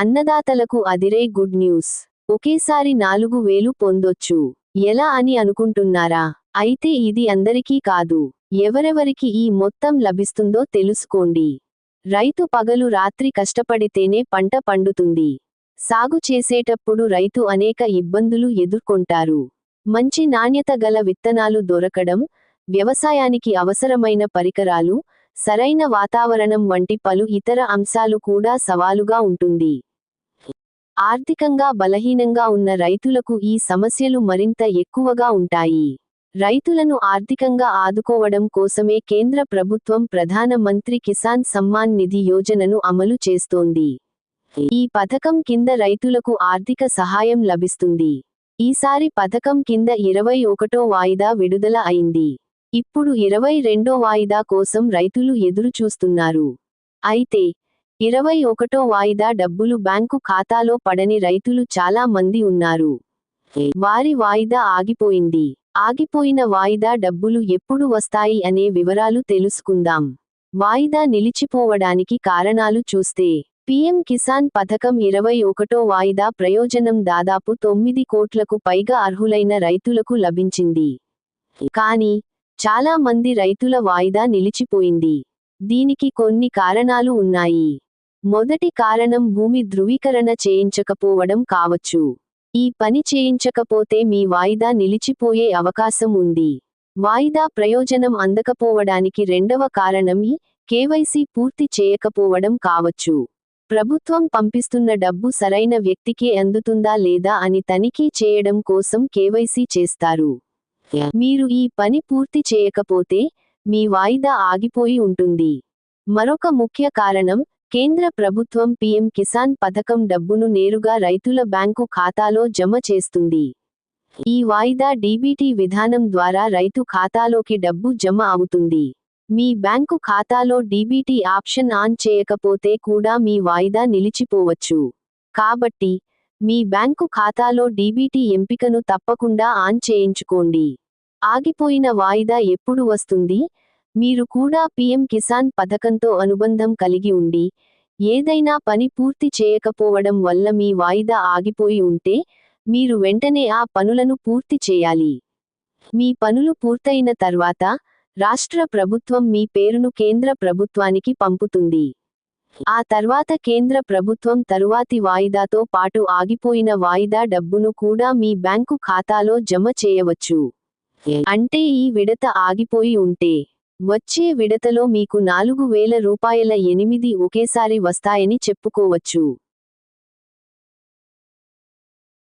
అన్నదాతలకు అదిరే good news. ఒకేసారి నాలుగు వేలు పొందొచ్చు. ఎలా అని అనుకుంటున్నారా? అయితే ఇది అందరికీ కాదు. ఎవరెవరికి ఈ మొత్తం లభిస్తుందో తెలుసుకోండి. రైతు పగలు రాత్రి కష్టపడితేనే పంట పండుతుంది. సాగు చేసేటప్పుడు రైతు అనేక ఇబ్బందులు ఎదుర్కొంటారు. మంచి నాణ్యత గల విత్తనాలు దొరకడం వ్యవసాయానికి అవసరమైన పరికరాలు సరైన వాతావరణం వంటి పలు ఇతర అంశాలు కూడా సవాలుగా ఉంటుంది. ఆర్థికంగా బలహీనంగా ఉన్న రైతులకు ఈ సమస్యలు మరింత ఎక్కువగా ఉంటాయి. రైతులను ఆర్థికంగా ఆదుకోవడం కోసమే కేంద్ర ప్రభుత్వం ప్రధాన మంత్రి కిసాన్ సమ్మాన్ నిధి యోజనను అమలు చేస్తోంది. ఈ పథకం కింద రైతులకు ఆర్థిక సహాయం లభిస్తుంది. ఈసారి పథకం కింద ఇరవై ఒకటో వాయిదా విడుదల అయింది. ఇప్పుడు ఇరవై రెండో వాయిదా కోసం రైతులు ఎదురు చూస్తున్నారు అయితే ఇరవై ఒకటో వాయిదా డబ్బులు బ్యాంకు ఖాతాలో పడని రైతులు చాలా మంది ఉన్నారు. వారి వాయిదా ఆగిపోయింది. ఆగిపోయిన వాయిదా డబ్బులు ఎప్పుడు వస్తాయి అనే వివరాలు తెలుసుకుందాం. వాయిదా నిలిచిపోవడానికి కారణాలు చూస్తే పీఎం కిసాన్ పథకం ఇరవై ఒకటో వాయిదా ప్రయోజనం దాదాపు తొమ్మిది కోట్లకు పైగా అర్హులైన రైతులకు లభించింది. కానీ చాలా మంది రైతుల వాయిదా నిలిచిపోయింది. దీనికి కొన్ని కారణాలు ఉన్నాయి. మొదటి కారణం భూమి ధృవీకరణ చేయించకపోవడం కావచ్చు. ఈ పని చేయించకపోతే మీ వాయిదా నిలిచిపోయే అవకాశం ఉంది. వాయిదా ప్రయోజనం అందకపోవడానికి రెండవ కారణం ఈ కేవైసీ పూర్తి చేయకపోవడం కావచ్చు. ప్రభుత్వం పంపిస్తున్న డబ్బు సరైన వ్యక్తికే అందుతుందా లేదా అని తనిఖీ చేయడం కోసం కేవైసీ చేస్తారు. మీరు ఈ పని పూర్తి చేయకపోతే మీ వాయిదా ఆగిపోయి ఉంటుంది. మరొక ముఖ్య కారణం కేంద్ర ప్రభుత్వం పీఎం కిసాన్ పథకం డబ్బును నేరుగా రైతుల బ్యాంకు ఖాతాలో జమ చేస్తుంది. ఈ వాయిదా డీబీటీ విధానం ద్వారా రైతు ఖాతాలోకి డబ్బు జమ అవుతుంది. మీ బ్యాంకు ఖాతాలో డీబీటీ ఆప్షన్ ఆన్ చేయకపోతే కూడా మీ వాయిదా నిలిచిపోవచ్చు. కాబట్టి మీ బ్యాంకు ఖాతాలో డీబీటీ ఎంపికను తప్పకుండా ఆన్ చేయించుకోండి. ఆగిపోయిన వాయిదా ఎప్పుడు వస్తుంది? మీరు కూడా పీఎం కిసాన్ పథకంతో అనుబంధం కలిగి ఉండి ఏదైనా పని పూర్తి చేయకపోవడం వల్ల మీ వాయిదా ఆగిపోయి ఉంటే మీరు వెంటనే ఆ పనులను పూర్తి చేయాలి. మీ పనులు పూర్తయిన తర్వాత రాష్ట్ర ప్రభుత్వం మీ పేరును కేంద్ర ప్రభుత్వానికి పంపుతుంది. ఆ తర్వాత కేంద్ర ప్రభుత్వం తరువాతి వాయిదాతో పాటు ఆగిపోయిన వాయిదా డబ్బును కూడా మీ బ్యాంకు ఖాతాలో జమ చేయవచ్చు. అంటే ఈ విడత ఆగిపోయి ఉంటే వచ్చే విడతలో మీకు నాలుగు వేల రూపాయల ఎనిమిది ఒకేసారి వస్తాయని చెప్పుకోవచ్చు.